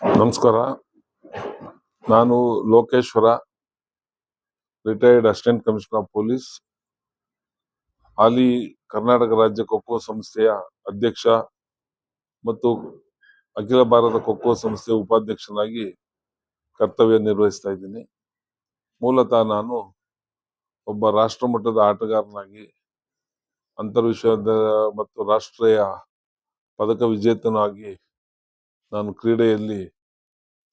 ನಮಸ್ಕಾರ. ನಾನು Lokeshwara, retired assistant commissioner of police. ಹಾಲಿ ಕರ್ನಾಟಕ ರಾಜ್ಯ ಖೋಖೋ ಸಂಸ್ಥೆಯ ಅಧ್ಯಕ್ಷ ಮತ್ತು ಅಖಿಲ ಭಾರತ ಖೋಖೋ ಸಂಸ್ಥೆಯ ಉಪಾಧ್ಯಕ್ಷನಾಗಿ ಕರ್ತವ್ಯ ನಿರ್ವಹಿಸ್ತಾ ಇದ್ದೀನಿ. ಮೂಲತಃ ನಾನು ಒಬ್ಬ ರಾಷ್ಟ್ರ ಮಟ್ಟದ ಆಟಗಾರನಾಗಿ, ಅಂತರ್ವಿಶ್ವದ ಮತ್ತು ರಾಷ್ಟ್ರೀಯ ಪದಕ ವಿಜೇತನಾಗಿ ನಾನು ಕ್ರೀಡೆಯಲ್ಲಿ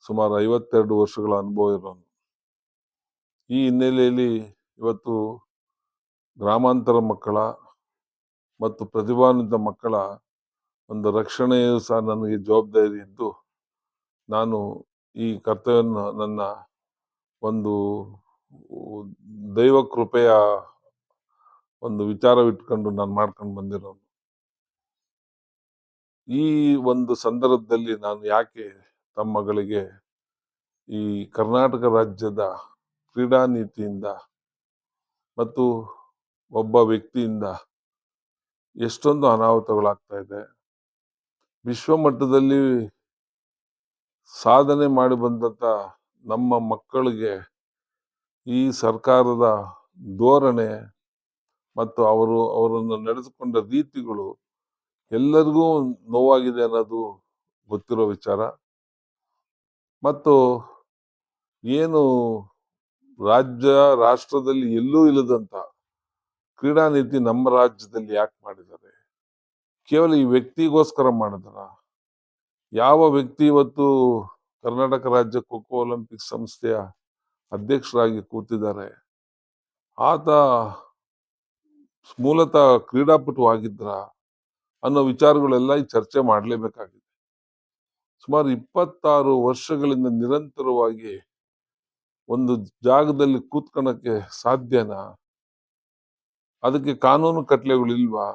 ಸುಮಾರು ಐವತ್ತೆರಡು ವರ್ಷಗಳ ಅನುಭವ ಇರೋನು. ಈ ಹಿನ್ನೆಲೆಯಲ್ಲಿ ಇವತ್ತು ಗ್ರಾಮಾಂತರ ಮಕ್ಕಳ ಮತ್ತು ಪ್ರತಿಭಾನ್ವಿತ ಮಕ್ಕಳ ಒಂದು ರಕ್ಷಣೆಯೂ ಸಹ ನನಗೆ ಜವಾಬ್ದಾರಿ ಇದ್ದು, ನಾನು ಈ ಕರ್ತವ್ಯವನ್ನು ನನ್ನ ಒಂದು ದೈವ ಕೃಪೆಯ ಒಂದು ವಿಚಾರವಿಟ್ಕೊಂಡು ನಾನು ಮಾಡ್ಕೊಂಡು ಬಂದಿರೋನು. ಈ ಒಂದು ಸಂದರ್ಭದಲ್ಲಿ ನಾನು ಯಾಕೆ ತಮ್ಮಗಳಿಗೆ ಈ ಕರ್ನಾಟಕ ರಾಜ್ಯದ ಕ್ರೀಡಾ ನೀತಿಯಿಂದ ಮತ್ತು ಒಬ್ಬ ವ್ಯಕ್ತಿಯಿಂದ ಎಷ್ಟೊಂದು ಅನಾಹುತಗಳಾಗ್ತಾ ಇದೆ. ವಿಶ್ವಮಟ್ಟದಲ್ಲಿ ಸಾಧನೆ ಮಾಡಿ ಬಂದಂಥ ನಮ್ಮ ಮಕ್ಕಳಿಗೆ ಈ ಸರ್ಕಾರದ ಧೋರಣೆ ಮತ್ತು ಅವರು ಅವರನ್ನು ನಡೆದುಕೊಂಡ ರೀತಿಗಳು ಎಲ್ಲರಿಗೂ ನೋವಾಗಿದೆ ಅನ್ನೋದು ಗೊತ್ತಿರೋ ವಿಚಾರ. ಮತ್ತು ಏನು ರಾಜ್ಯ, ರಾಷ್ಟ್ರದಲ್ಲಿ ಎಲ್ಲೂ ಇಲ್ಲದಂತ ಕ್ರೀಡಾ ನೀತಿ ನಮ್ಮ ರಾಜ್ಯದಲ್ಲಿ ಯಾಕೆ ಮಾಡಿದ್ದಾರೆ? ಕೇವಲ ಈ ವ್ಯಕ್ತಿಗೋಸ್ಕರ ಮಾಡಿದಾರ ಯಾವ ವ್ಯಕ್ತಿ ಇವತ್ತು ಕರ್ನಾಟಕ ರಾಜ್ಯ ಖೋಖೋ ಒಲಿಂಪಿಕ್ ಸಂಸ್ಥೆಯ ಅಧ್ಯಕ್ಷರಾಗಿ ಕೂತಿದ್ದಾರೆ? ಆತ ಮೂಲತಃ ಕ್ರೀಡಾಪಟು ಆಗಿದ್ರ? ಅನ್ನೋ ವಿಚಾರಗಳೆಲ್ಲ ಈ ಚರ್ಚೆ ಮಾಡಲೇಬೇಕಾಗಿದೆ. ಸುಮಾರು ಇಪ್ಪತ್ತಾರು ವರ್ಷಗಳಿಂದ ನಿರಂತರವಾಗಿ ಒಂದು ಜಾಗದಲ್ಲಿ ಕೂತ್ಕೊಳ್ಳೋಕ್ಕೆ ಸಾಧ್ಯನಾ? ಅದಕ್ಕೆ ಕಾನೂನು ಕಟ್ಲೆಗಳಿಲ್ವಾ?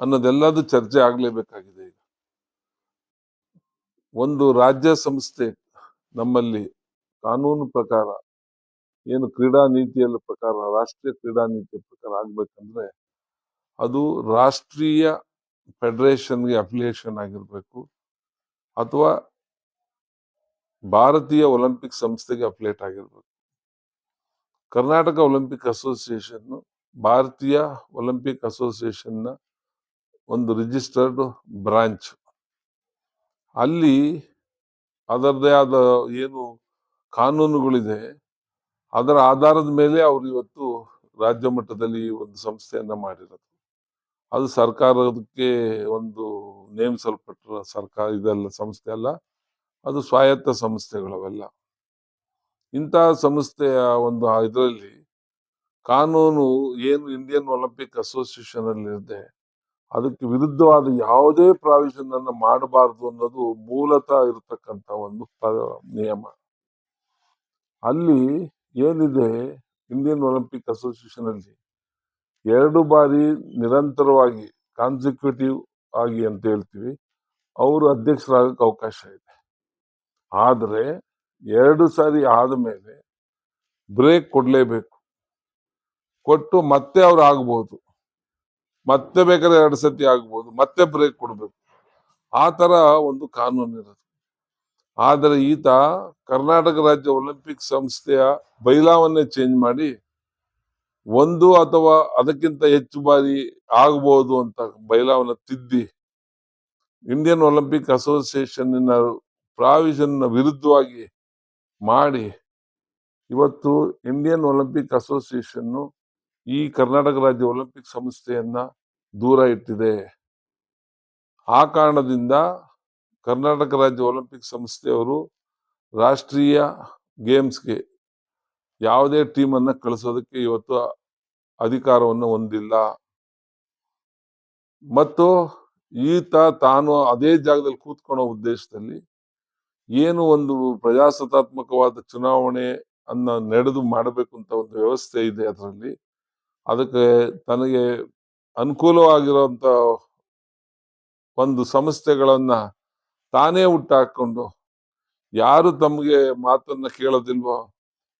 ಅನ್ನೋದೆಲ್ಲದು ಚರ್ಚೆ ಆಗಲೇಬೇಕಾಗಿದೆ ಈಗ. ಒಂದು ರಾಜ್ಯ ಸಂಸ್ಥೆ ನಮ್ಮಲ್ಲಿ ಕಾನೂನು ಪ್ರಕಾರ ಏನು ಕ್ರೀಡಾ ನೀತಿಯ ಪ್ರಕಾರ, ರಾಷ್ಟ್ರೀಯ ಕ್ರೀಡಾ ನೀತಿಯ ಪ್ರಕಾರ ಆಗ್ಬೇಕಂದ್ರೆ ಅದು ರಾಷ್ಟ್ರೀಯ ಫೆಡರೇಷನ್ಗೆ ಅಫಿಲಿಯೇಷನ್ ಆಗಿರಬೇಕು ಅಥವಾ ಭಾರತೀಯ ಒಲಿಂಪಿಕ್ ಸಂಸ್ಥೆಗೆ ಅಫಿಲೇಟ್ ಆಗಿರಬೇಕು. ಕರ್ನಾಟಕ ಒಲಿಂಪಿಕ್ ಅಸೋಸಿಯೇಷನ್ ಭಾರತೀಯ ಒಲಿಂಪಿಕ್ ಅಸೋಸಿಯೇಷನ್ನ ಒಂದು ರಿಜಿಸ್ಟರ್ಡ್ ಬ್ರಾಂಚ್ ಅಲ್ಲಿ ಅದರದೇ ಆದ ಏನು ಕಾನೂನುಗಳಿದೆ, ಅದರ ಆಧಾರದ ಮೇಲೆ ಅವರು ಇವತ್ತು ರಾಜ್ಯ ಮಟ್ಟದಲ್ಲಿ ಒಂದು ಸಂಸ್ಥೆಯನ್ನ ಮಾಡಿರೋದು. ಅದು ಸರ್ಕಾರಕ್ಕೆ ಒಂದು ನೇಮಿಸಲ್ಪಟ್ಟ ಸರ್ಕಾರ ಇದೆಲ್ಲ ಸಂಸ್ಥೆ ಅಲ್ಲ, ಅದು ಸ್ವಾಯತ್ತ ಸಂಸ್ಥೆಗಳವೆಲ್ಲ ಇಂತಹ ಸಂಸ್ಥೆಯ ಒಂದು ಇದರಲ್ಲಿ ಕಾನೂನು ಏನು ಇಂಡಿಯನ್ ಒಲಿಂಪಿಕ್ ಅಸೋಸಿಯೇಷನ್ ಅಲ್ಲಿ ಇದೆ ಅದಕ್ಕೆ ವಿರುದ್ಧವಾದ ಯಾವುದೇ ಪ್ರಾವಿಷನ್ ಅನ್ನು ಮಾಡಬಾರದು ಅನ್ನೋದು ಮೂಲತಃ ಇರತಕ್ಕಂಥ ಒಂದು ನಿಯಮ. ಅಲ್ಲಿ ಏನಿದೆ ಇಂಡಿಯನ್ ಒಲಿಂಪಿಕ್ ಅಸೋಸಿಯೇಷನ್ ಅಲ್ಲಿ ಎರಡು ಬಾರಿ ನಿರಂತರವಾಗಿ ಕಾನ್ಸಿಕ್ಯೂಟಿವ್ ಆಗಿ ಅಂತ ಹೇಳ್ತೀವಿ. ಅವರು ಅಧ್ಯಕ್ಷರಾಗಕ್ಕೆ ಅವಕಾಶ ಇದೆ. ಆದರೆ ಎರಡು ಸಾರಿ ಆದಮೇಲೆ ಬ್ರೇಕ್ ಕೊಡಲೇಬೇಕು. ಕೊಟ್ಟು ಮತ್ತೆ ಅವ್ರು ಆಗ್ಬೋದು. ಮತ್ತೆ ಬೇಕಾದ್ರೆ ಎರಡು ಸತಿ ಆಗ್ಬೋದು. ಮತ್ತೆ ಬ್ರೇಕ್ ಕೊಡಬೇಕು. ಆ ಥರ ಒಂದು ಕಾನೂನು ಇರುತ್ತೆ. ಆದರೆ ಈತ ಕರ್ನಾಟಕ ರಾಜ್ಯ ಒಲಿಂಪಿಕ್ ಸಂಸ್ಥೆಯ ಬೈಲಾವನ್ನೇ ಚೇಂಜ್ ಮಾಡಿ ಒಂದು ಅಥವಾ ಅದಕ್ಕಿಂತ ಹೆಚ್ಚು ಬಾರಿ ಆಗಬಹುದು ಅಂತ ಬೈಲಾವನ್ನ ತಿದ್ದಿ. ಇಂಡಿಯನ್ ಒಲಿಂಪಿಕ್ ಅಸೋಸಿಯೇಷನ್ ಪ್ರಾವಿಷನ್ ವಿರುದ್ಧವಾಗಿ ಮಾಡಿ. ಇವತ್ತು ಇಂಡಿಯನ್ ಒಲಿಂಪಿಕ್ ಅಸೋಸಿಯೇಷನ್ ಈ ಕರ್ನಾಟಕ ರಾಜ್ಯ ಒಲಿಂಪಿಕ್ ಸಂಸ್ಥೆಯನ್ನ ದೂರ ಇಟ್ಟಿದೆ. ಆ ಕಾರಣದಿಂದ ಕರ್ನಾಟಕ ರಾಜ್ಯ ಒಲಿಂಪಿಕ್ ಸಂಸ್ಥೆಯವರು ರಾಷ್ಟ್ರೀಯ ಗೇಮ್ಸ್ಗೆ ಯಾವುದೇ ಟೀಮ್ ಅನ್ನ ಕಳಿಸೋದಕ್ಕೆ ಇವತ್ತು ಅಧಿಕಾರವನ್ನು ಹೊಂದಿಲ್ಲ. ಮತ್ತು ಈತ ತಾನು ಅದೇ ಜಾಗದಲ್ಲಿ ಕೂತ್ಕೊಳ್ಳೋ ಉದ್ದೇಶದಲ್ಲಿ ಏನು ಒಂದು ಪ್ರಜಾಸತ್ತಾತ್ಮಕವಾದ ಚುನಾವಣೆ ಅನ್ನ ನಡೆದು ಮಾಡಬೇಕು ಅಂತ ಒಂದು ವ್ಯವಸ್ಥೆ ಇದೆ ಅದರಲ್ಲಿ. ಅದಕ್ಕೆ ತನಗೆ ಅನುಕೂಲವಾಗಿರುವಂತ ಒಂದು ಸಂಸ್ಥೆಗಳನ್ನ ತಾನೇ ಹುಟ್ಟಾಕೊಂಡು ಯಾರು ತಮಗೆ ಮಾತನ್ನ ಕೇಳೋದಿಲ್ವೋ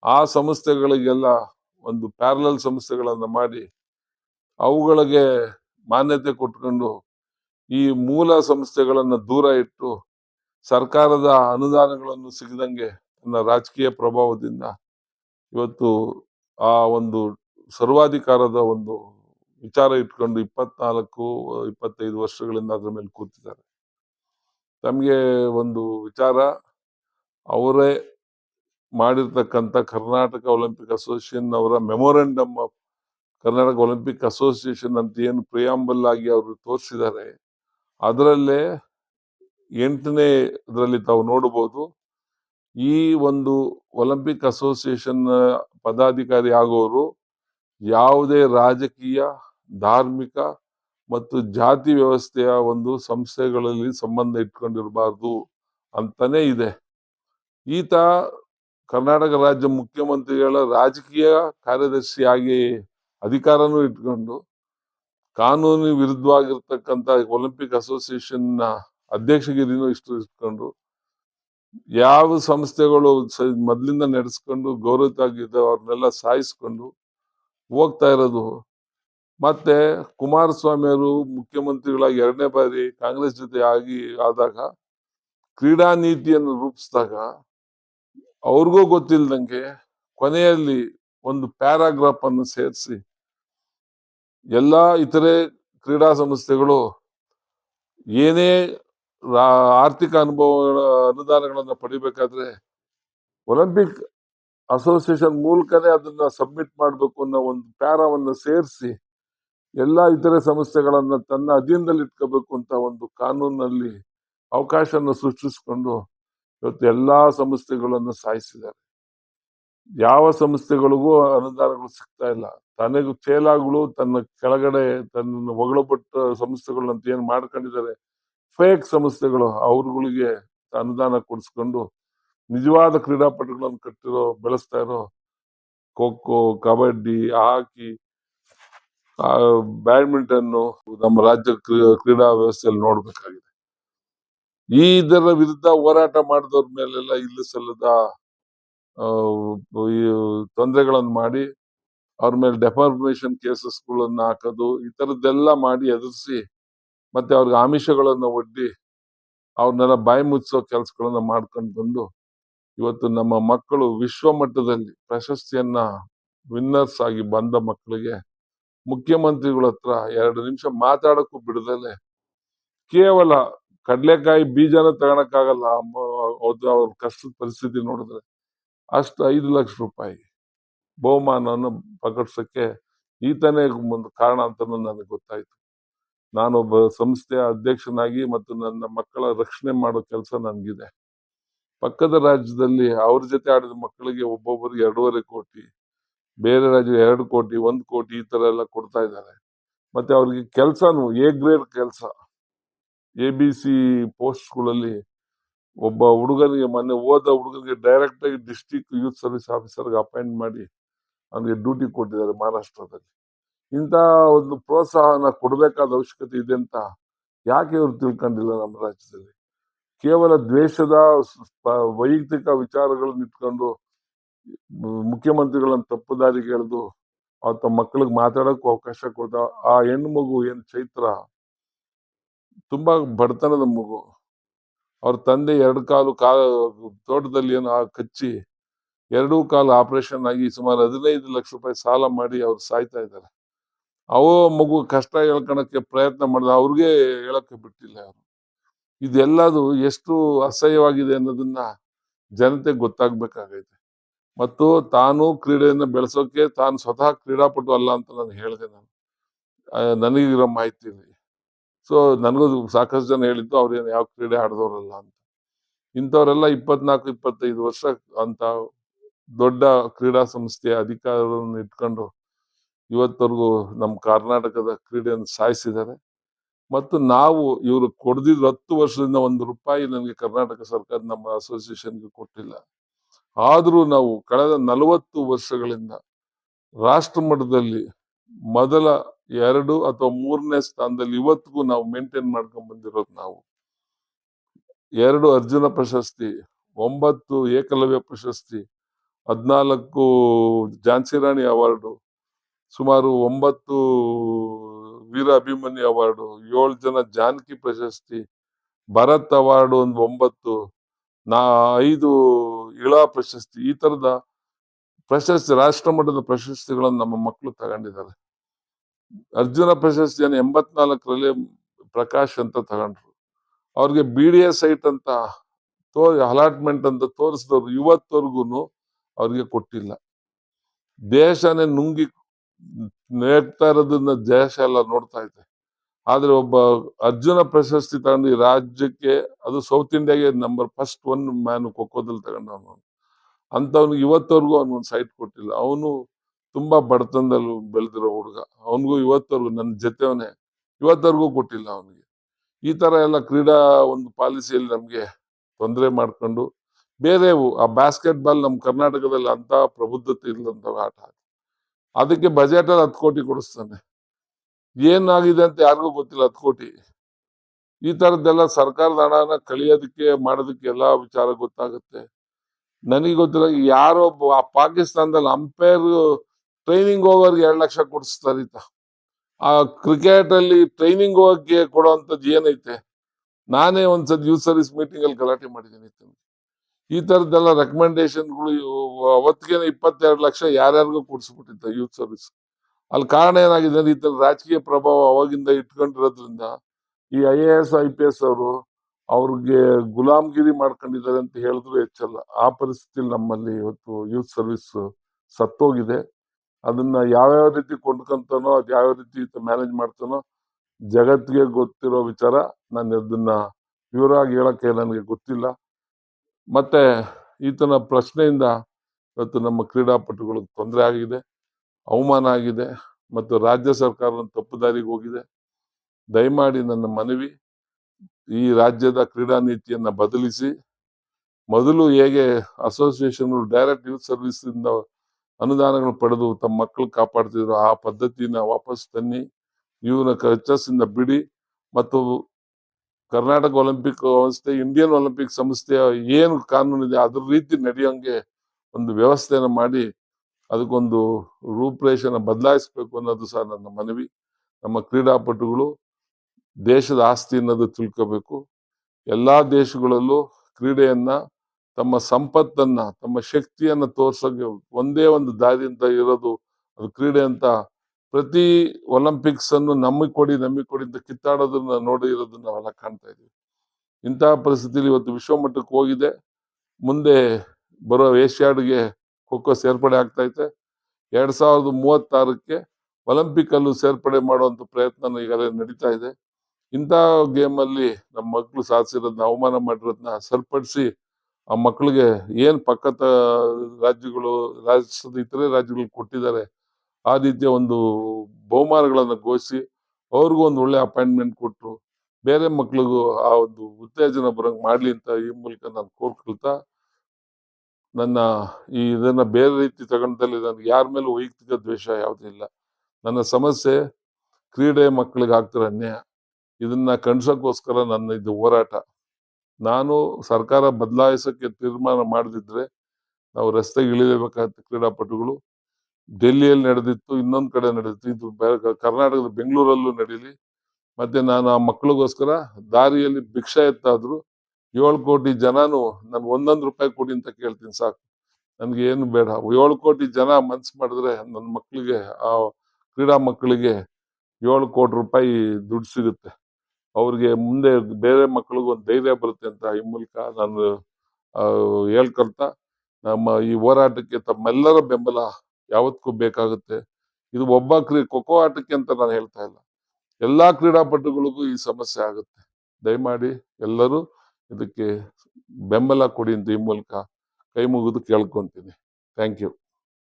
ಆ ಸಂಸ್ಥೆಗಳಿಗೆಲ್ಲ ಒಂದು ಪ್ಯಾರಲಲ್ ಸಂಸ್ಥೆಗಳನ್ನು ಮಾಡಿ ಅವುಗಳಿಗೆ ಮಾನ್ಯತೆ ಕೊಟ್ಕೊಂಡು ಈ ಮೂಲ ಸಂಸ್ಥೆಗಳನ್ನು ದೂರ ಇಟ್ಟು ಸರ್ಕಾರದ ಅನುದಾನಗಳನ್ನು ಸಿಗದಂಗೆ ತನ್ನ ರಾಜಕೀಯ ಪ್ರಭಾವದಿಂದ ಇವತ್ತು ಆ ಒಂದು ಸರ್ವಾಧಿಕಾರದ ಒಂದು ವಿಚಾರ ಇಟ್ಕೊಂಡು ಇಪ್ಪತ್ನಾಲ್ಕು, ಇಪ್ಪತ್ತೈದು ವರ್ಷಗಳಿಂದ ಅದರ ಮೇಲೆ ಕೂತಿದ್ದಾರೆ. ತಮಗೆ ಒಂದು ವಿಚಾರ, ಅವರೇ ಮಾಡಿರ್ತಕ್ಕಂಥ ಕರ್ನಾಟಕ ಒಲಿಂಪಿಕ್ ಅಸೋಸಿಯೇಷನ್ ಅವರ memorandum of Karnataka Olympic association ಅಂತ ಏನು ಪ್ರಿಯಾಂಬಲ್ ಆಗಿ ಅವರು ತೋರಿಸಿದ್ದಾರೆ. ಅದರಲ್ಲೇ ಎಂಟನೇ ಇದರಲ್ಲಿ ತಾವು ನೋಡಬಹುದು ಈ ಒಂದು ಒಲಿಂಪಿಕ್ ಅಸೋಸಿಯೇಷನ್ ಪದಾಧಿಕಾರಿ ಆಗೋರು ಯಾವುದೇ ರಾಜಕೀಯ, ಧಾರ್ಮಿಕ ಮತ್ತು ಜಾತಿ ವ್ಯವಸ್ಥೆಯ ಒಂದು ಸಂಸ್ಥೆಗಳಲ್ಲಿ ಸಂಬಂಧ ಇಟ್ಕೊಂಡಿರಬಾರ್ದು ಅಂತಾನೆ ಇದೆ. ಈತ ಕರ್ನಾಟಕ ರಾಜ್ಯ ಮುಖ್ಯಮಂತ್ರಿಗಳ ರಾಜಕೀಯ ಕಾರ್ಯದರ್ಶಿಯಾಗಿ ಅಧಿಕಾರನೂ ಇಟ್ಕೊಂಡು ಕಾನೂನು ವಿರುದ್ಧವಾಗಿರ್ತಕ್ಕಂಥ ಒಲಿಂಪಿಕ್ ಅಸೋಸಿಯೇಷನ್ನ ಅಧ್ಯಕ್ಷಗಿರಿನೂ ಇಷ್ಟು ಇಟ್ಕೊಂಡು ಯಾವ ಸಂಸ್ಥೆಗಳು ಮೊದಲಿಂದ ನಡೆಸ್ಕೊಂಡು ನಡೆಸ್ಕೊಂಡು ಗೌರವಿತಾಗಿದ್ದ ಅವ್ರನ್ನೆಲ್ಲ ಸಾಯಿಸ್ಕೊಂಡು ಹೋಗ್ತಾ ಇರೋದು. ಮತ್ತೆ ಕುಮಾರಸ್ವಾಮಿ ಅವರು ಮುಖ್ಯಮಂತ್ರಿಗಳಾಗಿ ಎರಡನೇ ಬಾರಿ ಕಾಂಗ್ರೆಸ್ ಜೊತೆ ಆಗಿ ಆದಾಗ ಕ್ರೀಡಾ ನೀತಿಯನ್ನು ರೂಪಿಸಿದಾಗ ಅವ್ರಿಗೂ ಗೊತ್ತಿಲ್ದಂಗೆ ಕೊನೆಯಲ್ಲಿ ಒಂದು ಪ್ಯಾರಾಗ್ರಾಫ್ ಅನ್ನು ಸೇರಿಸಿ ಎಲ್ಲ ಇತರೆ ಕ್ರೀಡಾ ಸಂಸ್ಥೆಗಳು ಏನೇ ಆರ್ಥಿಕ ಅನುಭವಗಳ ಅನುದಾನಗಳನ್ನು ಪಡಿಬೇಕಾದ್ರೆ ಒಲಿಂಪಿಕ್ ಅಸೋಸಿಯೇಷನ್ ಮೂಲಕನೇ ಅದನ್ನ ಸಬ್ಮಿಟ್ ಮಾಡಬೇಕು ಅನ್ನೋ ಒಂದು ಪ್ಯಾರಾವನ್ನು ಸೇರಿಸಿ ಎಲ್ಲ ಇತರೆ ಸಂಸ್ಥೆಗಳನ್ನು ತನ್ನ ಅಧೀನದಲ್ಲಿ ಇಟ್ಕೋಬೇಕು ಅಂತ ಒಂದು ಕಾನೂನಲ್ಲಿ ಅವಕಾಶವನ್ನು ಸೃಷ್ಟಿಸಿಕೊಂಡು ಇವತ್ತು ಎಲ್ಲಾ ಸಂಸ್ಥೆಗಳನ್ನು ಸಾಯಿಸಿದ್ದಾರೆ. ಯಾವ ಸಂಸ್ಥೆಗಳಿಗೂ ಅನುದಾನಗಳು ಸಿಗ್ತಾ ಇಲ್ಲ. ತನಗೂ ಚೇಲಾಗಳು ತನ್ನ ಕೆಳಗಡೆ ತನ್ನ ಹೊಗಳಪಟ್ಟ ಸಂಸ್ಥೆಗಳನ್ನ ಏನು ಮಾಡ್ಕೊಂಡಿದ್ದಾರೆ. ಫೇಕ್ ಸಂಸ್ಥೆಗಳು ಅವ್ರಗಳಿಗೆ ಅನುದಾನ ಕೊಡಿಸ್ಕೊಂಡು ನಿಜವಾದ ಕ್ರೀಡಾಪಟುಗಳನ್ನು ಕಟ್ಟಿರೋ, ಬೆಳೆಸ್ತಾ ಇರೋ ಖೋ ಕಬಡ್ಡಿ ಹಾಕಿ ಬ್ಯಾಡ್ಮಿಂಟನ್ ನಮ್ಮ ರಾಜ್ಯ ಕ್ರೀ- ಕ್ರೀಡಾ ವ್ಯವಸ್ಥೆಯಲ್ಲಿ ನೋಡ್ಬೇಕಾಗಿದೆ. ಇದರ ವಿರುದ್ಧ ಹೋರಾಟ ಮಾಡಿದವ್ರ ಮೇಲೆಲ್ಲ ಇಲ್ಲಿ ಸಲ್ಲದ ಈ ತೊಂದರೆಗಳನ್ನು ಮಾಡಿ ಅವ್ರ ಮೇಲೆ ಡೆಫಾರ್ಮೇಶನ್ ಕೇಸಸ್ಗಳನ್ನು ಹಾಕೋದು, ಈ ಥರದ್ದೆಲ್ಲ ಮಾಡಿ ಎದುರಿಸಿ ಮತ್ತೆ ಅವ್ರಿಗೆ ಆಮಿಷಗಳನ್ನು ಒಡ್ಡಿ ಅವ್ರನ್ನೆಲ್ಲ ಬಾಯಿ ಮುಚ್ಚೋ ಕೆಲಸಗಳನ್ನು ಮಾಡ್ಕೊಂಡು ಬಂದು ಇವತ್ತು ನಮ್ಮ ಮಕ್ಕಳು ವಿಶ್ವ ಮಟ್ಟದಲ್ಲಿ ಪ್ರಶಸ್ತಿಯನ್ನ ವಿನ್ನರ್ಸ್ ಆಗಿ ಬಂದ ಮಕ್ಕಳಿಗೆ ಮುಖ್ಯಮಂತ್ರಿಗಳ ಹತ್ರ ಎರಡು ನಿಮಿಷ ಮಾತಾಡೋಕ್ಕೂ ಬಿಡದಲೆ ಕೇವಲ ಕಡ್ಲೆಕಾಯಿ ಬೀಜನ ಅವ್ರ ಅವ್ರ ಕಷ್ಟದ ಪರಿಸ್ಥಿತಿ ನೋಡಿದ್ರೆ ಅಷ್ಟು ಐದು ಲಕ್ಷ ರೂಪಾಯಿ ಬಹುಮಾನವನ್ನು ಪ್ರಕಟಿಸಕ್ಕೆ ಈತನೇ ಒಂದು ಕಾರಣ ಅಂತ ನನಗೆ ಗೊತ್ತಾಯ್ತು. ನಾನೊಬ್ಬ ಸಂಸ್ಥೆಯ ಅಧ್ಯಕ್ಷನಾಗಿ ಮತ್ತು ನನ್ನ ಮಕ್ಕಳ ರಕ್ಷಣೆ ಮಾಡೋ ಕೆಲಸ ನನಗಿದೆ. ಪಕ್ಕದ ರಾಜ್ಯದಲ್ಲಿ ಅವ್ರ ಜೊತೆ ಆಡಿದ ಮಕ್ಕಳಿಗೆ ಒಬ್ಬೊಬ್ಬರಿಗೆ ಎರಡೂವರೆ ಕೋಟಿ, ಬೇರೆ ರಾಜ್ಯ ಎರಡು ಕೋಟಿ, ಒಂದು ಕೋಟಿ ಈ ಥರ ಎಲ್ಲ ಕೊಡ್ತಾ ಇದ್ದಾರೆ. ಮತ್ತೆ ಅವ್ರಿಗೆ ಕೆಲಸನೂ ಎ ಗ್ರೇಡ್ ಕೆಲಸ. ಎ ಬಿ ಸಿ ಪೋಸ್ಟ್ಗಳಲ್ಲಿ ಒಬ್ಬ ಹುಡುಗನಿಗೆ ಮೊನ್ನೆ ಓದ ಹುಡುಗನಿಗೆ ಡೈರೆಕ್ಟ್ ಆಗಿ ಡಿಸ್ಟಿಕ್ ಯೂತ್ ಸರ್ವಿಸ್ ಆಫೀಸರ್ಗೆ ಅಪಾಯಿಂಟ್ ಮಾಡಿ ಅವನಿಗೆ ಡ್ಯೂಟಿ ಕೊಟ್ಟಿದ್ದಾರೆ ಮಹಾರಾಷ್ಟ್ರದಲ್ಲಿ ಇಂಥ ಒಂದು ಪ್ರೋತ್ಸಾಹನ ಕೊಡಬೇಕಾದ ಅವಶ್ಯಕತೆ ಇದೆ ಅಂತ ಯಾಕೆ ಇವರು ತಿಳ್ಕೊಂಡಿಲ್ಲ ನಮ್ಮ ರಾಜ್ಯದಲ್ಲಿ? ಕೇವಲ ದ್ವೇಷದ ವೈಯಕ್ತಿಕ ವಿಚಾರಗಳನ್ನ ಇಟ್ಕೊಂಡು ಮುಖ್ಯಮಂತ್ರಿಗಳನ್ನ ತಪ್ಪು ದಾರಿಗೆ ಎಳೆದು ಅವ್ರ ತಮ್ಮ ಮಕ್ಕಳಿಗೆ ಮಾತಾಡೋಕ್ಕೂ ಅವಕಾಶ ಕೊಡ್ತಾ, ಆ ಹೆಣ್ಣು ಮಗು ಏನು ಚೈತ್ರ ತುಂಬಾ ಬಡತನದ ಮಗು. ಅವ್ರ ತಂದೆ ಎರಡು ಕಾಲು ಕಾ, ತೋಟದಲ್ಲಿ ಏನು ಕಚ್ಚಿ ಎರಡೂ ಕಾಲು ಆಪರೇಷನ್ ಆಗಿ ಸುಮಾರು ಹದಿನೈದು ಲಕ್ಷ ರೂಪಾಯಿ ಸಾಲ ಮಾಡಿ ಅವ್ರು ಸಾಯ್ತಾ ಇದ್ದಾರೆ. ಅವ ಮಗು ಕಷ್ಟ ಹೇಳ್ಕೊಳಕ್ಕೆ ಪ್ರಯತ್ನ ಮಾಡಿದ, ಅವ್ರಿಗೆ ಹೇಳಕ್ಕೆ ಬಿಟ್ಟಿಲ್ಲ ಅವರು ಇದೆಲ್ಲದು ಎಷ್ಟು ಅಸಹ್ಯವಾಗಿದೆ ಅನ್ನೋದನ್ನ ಜನತೆ ಗೊತ್ತಾಗ್ಬೇಕಾಗೈತೆ. ಮತ್ತು ತಾನು ಕ್ರೀಡೆಯನ್ನ ಬೆಳೆಸೋಕೆ ತಾನು ಸ್ವತಃ ಕ್ರೀಡಾಪಟು ಅಲ್ಲ ಅಂತ ನಾನು ಹೇಳಿದೆ ನಾನು. ನನಗಿರೋ ಮಾಹಿತಿಯಲ್ಲಿ ಸೊ ನನಗೂ ಸಾಕಷ್ಟು ಜನ ಹೇಳಿದ್ದು ಅವ್ರೇನು ಯಾವ ಕ್ರೀಡೆ ಆಡಿದವರಲ್ಲ ಅಂತ. ಇಂಥವರೆಲ್ಲ ಇಪ್ಪತ್ನಾಲ್ಕು, ಇಪ್ಪತ್ತೈದು ವರ್ಷ ಅಂತ ದೊಡ್ಡ ಕ್ರೀಡಾ ಸಂಸ್ಥೆಯ ಅಧಿಕಾರವನ್ನು ಇಟ್ಕೊಂಡು ಇವತ್ತವರೆಗೂ ನಮ್ಮ ಕರ್ನಾಟಕದ ಕ್ರೀಡೆಯನ್ನು ಸಾಯಿಸಿದ್ದಾರೆ. ಮತ್ತು ನಾವು ಇವರು ಕೊಡ್ದಿದ್ರು ಹತ್ತು ವರ್ಷದಿಂದ ಒಂದು ರೂಪಾಯಿ ನನಗೆ ಕರ್ನಾಟಕ ಸರ್ಕಾರ ನಮ್ಮ ಅಸೋಸಿಯೇಷನ್ಗೆ ಕೊಟ್ಟಿಲ್ಲ. ಆದರೂ ನಾವು ಕಳೆದ ನಲವತ್ತು ವರ್ಷಗಳಿಂದ ರಾಷ್ಟ್ರ ಮಟ್ಟದಲ್ಲಿ ಮೊದಲ ಎರಡು ಅಥವಾ ಮೂರನೇ ಸ್ಥಾನದಲ್ಲಿ ಇವತ್ತಿಗೂ ನಾವು ಮೇಂಟೈನ್ ಮಾಡ್ಕೊಂಡ್ ಬಂದಿರೋದು ನಾವು. ಎರಡು ಅರ್ಜುನ ಪ್ರಶಸ್ತಿ, ಒಂಬತ್ತು ಏಕಲವ್ಯ ಪ್ರಶಸ್ತಿ, ಹದಿನಾಲ್ಕು ಝಾನ್ಸಿ ರಾಣಿ ಅವಾರ್ಡು, ಸುಮಾರು ಒಂಬತ್ತು ವೀರ ಅಭಿಮನ್ಯು ಅವಾರ್ಡು, ಏಳು ಜನ ಜಾನಕಿ ಪ್ರಶಸ್ತಿ, ಭರತ್ ಅವಾರ್ಡ್ ಒಂದು ಒಂಬತ್ತು, ನಾ ಐದು ಇಳಾ ಪ್ರಶಸ್ತಿ, ಈ ತರದ ಪ್ರಶಸ್ತಿ ರಾಷ್ಟ್ರ ಮಟ್ಟದ ಪ್ರಶಸ್ತಿಗಳನ್ನು ನಮ್ಮ ಮಕ್ಕಳು ತಗೊಂಡಿದ್ದಾರೆ. ಅರ್ಜುನ ಪ್ರಶಸ್ತಿಯನ್ನು ಎಂಬತ್ನಾಲ್ಕರಲ್ಲಿ ಪ್ರಕಾಶ್ ಅಂತ ತಗೊಂಡ್ರು. ಅವ್ರಿಗೆ ಬಿ ಡಿ ಎಸ್ ಐಟ್ ಅಂತ ತೋ ಅಲಾಟ್ಮೆಂಟ್ ಅಂತ ತೋರಿಸಿದವ್ರು ಇವತ್ತವರೆಗೂ ಅವ್ರಿಗೆ ಕೊಟ್ಟಿಲ್ಲ. ದೇಶನೇ ನುಂಗಿ ನೇಗ್ತಾ ಇರೋದನ್ನ ದೇಶ ಎಲ್ಲ ನೋಡ್ತಾ ಇದೆ. ಆದ್ರೆ ಒಬ್ಬ ಅರ್ಜುನ ಪ್ರಶಸ್ತಿ ತಗೊಂಡು ಈ ರಾಜ್ಯಕ್ಕೆ, ಅದು ಸೌತ್ ಇಂಡಿಯಾಗೆ ನಂಬರ್ ಫಸ್ಟ್ ಒನ್ ಮ್ಯಾನ್ ಖೋಖೋದಲ್ಲಿ ತಗೊಂಡವನು. ಅಂತವ್ನಿಗೆ ಇವತ್ತವರೆಗೂ ಅವನಿಗೊಂದು ಸೈಟ್ ಕೊಟ್ಟಿಲ್ಲ. ಅವನು ತುಂಬಾ ಬಡತನದಲ್ಲಿ ಬೆಳೆದಿರೋ ಹುಡುಗ. ಅವನಿಗೂ ಇವತ್ತವರೆಗೂ ನನ್ನ ಜೊತೆವನೇ ಇವತ್ತವರೆಗೂ ಕೊಟ್ಟಿಲ್ಲ ಅವನಿಗೆ. ಈ ತರ ಎಲ್ಲ ಕ್ರೀಡಾ ಒಂದು ಪಾಲಿಸಿಯಲ್ಲಿ ನಮಗೆ ತೊಂದರೆ ಮಾಡ್ಕೊಂಡು ಬೇರೆವು ಆ ಬಾಸ್ಕೆಟ್ ಬಾಲ್ ನಮ್ಮ ಕರ್ನಾಟಕದಲ್ಲಿ ಅಂತ ಪ್ರಬುದ್ಧತೆ ಇಲ್ಲದಂತ ಆಟ ಅದಕ್ಕೆ ಬಜೆಟ್ ಅಲ್ಲಿ ಹತ್ತು ಕೋಟಿ ಕೊಡಿಸ್ತಾನೆ. ಏನಾಗಿದೆ ಅಂತ ಯಾರಿಗೂ ಗೊತ್ತಿಲ್ಲ ಹತ್ತು ಕೋಟಿ. ಈ ತರದ್ದೆಲ್ಲ ಸರ್ಕಾರದ ಹಣನ ಕಳಿಯೋದಕ್ಕೆ, ಮಾಡೋದಕ್ಕೆ ಎಲ್ಲಾ ವಿಚಾರ ಗೊತ್ತಾಗುತ್ತೆ. ನನಗೆ ಗೊತ್ತಿಲ್ಲ, ಯಾರೋ ಆ ಪಾಕಿಸ್ತಾನದಲ್ಲಿ ಅಂಪೈರ್ ಟ್ರೈನಿಂಗ್ ಓವರ್ಗೆ ಎರಡು ಲಕ್ಷ ಕೊಡಿಸ್ತಾರೆ ಆ ಕ್ರಿಕೆಟ್ ಅಲ್ಲಿ ಟ್ರೈನಿಂಗ್ ಹೋಗಕ್ಕೆ ಕೊಡೋವಂಥದ್ದು ಏನೈತೆ? ನಾನೇ ಒಂದ್ಸತಿ ಯೂತ್ ಸರ್ವಿಸ್ ಮೀಟಿಂಗ್ ಅಲ್ಲಿ ಗಲಾಟೆ ಮಾಡಿದ್ದೀನಿ. ಈ ತರದ್ದೆಲ್ಲ ರೆಕಮೆಂಡೇಶನ್ಗಳು ಅವತ್ತಿಗೆ ಇಪ್ಪತ್ತೆರಡು ಲಕ್ಷ ಯಾರ್ಯಾರಿಗೂ ಕೊಡಿಸ್ಬಿಟ್ಟಿದ್ದ ಯೂತ್ ಸರ್ವಿಸ್ ಅಲ್ಲಿ ಕಾರಣ ಏನಾಗಿದೆ ಅಂದ್ರೆ ಈ ತರ ರಾಜಕೀಯ ಪ್ರಭಾವ ಅವಾಗಿಂದ ಇಟ್ಕೊಂಡಿರೋದ್ರಿಂದ ಈ I A S I P S ಅವರು ಅವ್ರಿಗೆ ಗುಲಾಮ್ಗಿರಿ ಮಾಡ್ಕೊಂಡಿದ್ದಾರೆ ಅಂತ ಹೇಳಿದ್ರು ಹೆಚ್ಚಲ್ಲ. ಆ ಪರಿಸ್ಥಿತಿಲಿ ನಮ್ಮಲ್ಲಿ ಇವತ್ತು ಯೂತ್ ಸರ್ವಿಸ್ ಸತ್ತೋಗಿದೆ. ಅದನ್ನ ಯಾವ್ಯಾವ ರೀತಿ ಕೊಂಡ್ಕೊಂತಾನೋ, ಅದು ಯಾವ ರೀತಿ ಮ್ಯಾನೇಜ್ ಮಾಡ್ತಾನೋ ಜಗತ್ತಿಗೆ ಗೊತ್ತಿರೋ ವಿಚಾರ ನಾನು ಅದನ್ನ ವಿವರವಾಗಿ ಹೇಳಕ್ಕೆ ನನಗೆ ಗೊತ್ತಿಲ್ಲ. ಮತ್ತೆ ಈತನ ಪ್ರಶ್ನೆಯಿಂದ ಇವತ್ತು ನಮ್ಮ ಕ್ರೀಡಾಪಟುಗಳಿಗೆ ತೊಂದರೆ ಆಗಿದೆ, ಅವಮಾನ ಆಗಿದೆ, ಮತ್ತು ರಾಜ್ಯ ಸರ್ಕಾರ ತಪ್ಪು ದಾರಿಗೆ ಹೋಗಿದೆ. ದಯಮಾಡಿ ನನ್ನ ಮನವಿ. ಈ ರಾಜ್ಯದ ಕ್ರೀಡಾ ನೀತಿಯನ್ನ ಬದಲಿಸಿ, ಮೊದಲು ಹೇಗೆ ಅಸೋಸಿಯೇಷನ್ ಡೈರೆಕ್ಟ್ ಯೂತ್ ಸರ್ವಿಸ್ ಇಂದ ಅನುದಾನಗಳು ಪಡೆದು ತಮ್ಮ ಮಕ್ಕಳು ಕಾಪಾಡ್ತಿದ್ರು, ಆ ಪದ್ಧತಿನ ವಾಪಸ್ ತನ್ನಿ ಇವನ ಇಂದ ಬಿಡಿ ಮತ್ತು ಕರ್ನಾಟಕ ಒಲಿಂಪಿಕ್ ಸಂಸ್ಥೆ ಇಂಡಿಯನ್ ಒಲಿಂಪಿಕ್ ಸಂಸ್ಥೆಯ ಏನು ಕಾನೂನಿದೆ ಅದ್ರ ರೀತಿ ನಡೆಯೋಂಗೆ ಒಂದು ವ್ಯವಸ್ಥೆಯನ್ನು ಮಾಡಿ, ಅದಕ್ಕೊಂದು ರೂಪರೇಷನ ಬದಲಾಯಿಸಬೇಕು ಅನ್ನೋದು ಸಹ ನನ್ನ ಮನವಿ. ನಮ್ಮ ಕ್ರೀಡಾಪಟುಗಳು ದೇಶದ ಆಸ್ತಿ ಅನ್ನೋದು ತಿಳ್ಕೋಬೇಕು. ಎಲ್ಲ ದೇಶಗಳಲ್ಲೂ ಕ್ರೀಡೆಯನ್ನ, ತಮ್ಮ ಸಂಪತ್ತನ್ನ, ತಮ್ಮ ಶಕ್ತಿಯನ್ನ ತೋರ್ಸೋಕೆ ಒಂದೇ ಒಂದು ದಾರಿಯಿಂದ ಇರೋದು ಅದು ಕ್ರೀಡೆ ಅಂತ. ಪ್ರತಿ ಒಲಿಂಪಿಕ್ಸ್ ಅನ್ನು ನಮಗೆ ಕೊಡಿ ನಮಗೆ ಕೊಡಿ ಅಂತ ಕಿತ್ತಾಡೋದನ್ನ ನೋಡಿ ಇರೋದನ್ನ ನಾವೆಲ್ಲ ಕಾಣ್ತಾ ಇದ್ದೀವಿ. ಇಂತಹ ಪರಿಸ್ಥಿತಿಲಿ ಇವತ್ತು ವಿಶ್ವ ಮಟ್ಟಕ್ಕೆ ಹೋಗಿದೆ. ಮುಂದೆ ಬರೋ ಏಷ್ಯಾಡ್ಗೆ ಖೋಖೋ ಸೇರ್ಪಡೆ ಆಗ್ತಾ ಐತೆ. ಎರಡ್ ಸಾವಿರದ ಮೂವತ್ತಾರಕ್ಕೆ ಒಲಿಂಪಿಕ್ ಅಲ್ಲೂ ಸೇರ್ಪಡೆ ಮಾಡುವಂತ ಪ್ರಯತ್ನ ಈಗಾಗಲೇ ನಡೀತಾ ಇದೆ. ಇಂಥ ಗೇಮ್ ಅಲ್ಲಿ ನಮ್ಮ ಮಕ್ಕಳು ಸಾಧಿಸಿರೋದನ್ನ ಅವಮಾನ ಮಾಡಿರೋದನ್ನ ಸರಿಪಡಿಸಿ ಆ ಮಕ್ಕಳಿಗೆ ಏನು ಪಕ್ಕದ ರಾಜ್ಯಗಳು, ರಾಜ್ಯದ ಇತರೆ ರಾಜ್ಯಗಳು ಕೊಟ್ಟಿದ್ದಾರೆ, ಆ ರೀತಿಯ ಒಂದು ಬಹುಮಾನಗಳನ್ನು ಘೋಷಿಸಿ ಅವ್ರಿಗೂ ಒಂದು ಒಳ್ಳೆ ಅಪಾಯಿಂಟ್ಮೆಂಟ್ ಕೊಟ್ಟರು ಬೇರೆ ಮಕ್ಳಿಗೂ ಆ ಒಂದು ಉತ್ತೇಜನ ಬರೋಂಗೆ ಮಾಡಲಿ ಅಂತ ಈ ಮೂಲಕ ನಾನು ಕೋರ್ಕೊಳ್ತಾ, ನನ್ನ ಈ ಇದನ್ನ ಬೇರೆ ರೀತಿ ತಗೊಂಡಲ್ಲಿ ನನಗೆ ಯಾರ ಮೇಲೂ ವೈಯಕ್ತಿಕ ದ್ವೇಷ ಯಾವುದೂ ಇಲ್ಲ. ನನ್ನ ಸಮಸ್ಯೆ ಕ್ರೀಡೆ ಮಕ್ಕಳಿಗೆ ಆಗ್ತಿರೋ ಅನ್ಯಾಯ. ಇದನ್ನ ಕಣ್ಸೋಕ್ಕೋಸ್ಕರ ನನ್ನ ಇದು ಹೋರಾಟ. ನಾನು ಸರ್ಕಾರ ಬದಲಾಯಿಸೋಕ್ಕೆ ತೀರ್ಮಾನ ಮಾಡದಿದ್ರೆ ನಾವು ರಸ್ತೆಗೆ ಇಳಿಲೇಬೇಕಾದ ಕ್ರೀಡಾಪಟುಗಳು. ಡೆಲ್ಲಿಯಲ್ಲಿ ನಡೆದಿತ್ತು, ಇನ್ನೊಂದು ಕಡೆ ನಡೆದಿತ್ತು. ಇದು ಕರ್ನಾಟಕದ ಬೆಂಗಳೂರಲ್ಲೂ ನಡೀಲಿ. ಮತ್ತೆ ನಾನು ಆ ಮಕ್ಕಳಿಗೋಸ್ಕರ ದಾರಿಯಲ್ಲಿ ಭಿಕ್ಷೆ ಎತ್ತಾದ್ರು ಏಳು ಕೋಟಿ ಜನನು ನಾನು ಒಂದೊಂದು ರೂಪಾಯಿ ಕೊಡಿ ಅಂತ ಕೇಳ್ತೀನಿ ಸಾಕು. ನನಗೆ ಏನು ಬೇಡ. ಏಳು ಕೋಟಿ ಜನ ಮನ್ಸು ಮಾಡಿದ್ರೆ ನನ್ನ ಮಕ್ಕಳಿಗೆ ಆ ಕ್ರೀಡಾ ಮಕ್ಕಳಿಗೆ ಏಳು ಕೋಟಿ ರೂಪಾಯಿ ದುಡ್ಡು ಸಿಗುತ್ತೆ. ಅವ್ರಿಗೆ ಮುಂದೆ ಬೇರೆ ಮಕ್ಕಳಿಗೂ ಒಂದು ಧೈರ್ಯ ಬರುತ್ತೆ ಅಂತ ಈ ಮೂಲಕ ನಾನು ಹೇಳ್ಕೊಳ್ತಾ ನಮ್ಮ ಈ ಹೋರಾಟಕ್ಕೆ ತಮ್ಮೆಲ್ಲರ ಬೆಂಬಲ ಯಾವತ್ತಿಗೂ ಬೇಕಾಗುತ್ತೆ. ಇದು ಒಬ್ಬ ಕ್ರೀ ಖೋಖೋ ಆಟಕ್ಕೆ ಅಂತ ನಾನು ಹೇಳ್ತಾ ಇಲ್ಲ. ಎಲ್ಲಾ ಕ್ರೀಡಾಪಟುಗಳಿಗೂ ಈ ಸಮಸ್ಯೆ ಆಗುತ್ತೆ. ದಯಮಾಡಿ ಎಲ್ಲರೂ ಇದಕ್ಕೆ ಬೆಂಬಲ ಕೊಡಿ ಅಂತ ಈ ಮೂಲಕ ಕೈ ಮುಗಿದು ಕೇಳ್ಕೊತೀನಿ. Thank you.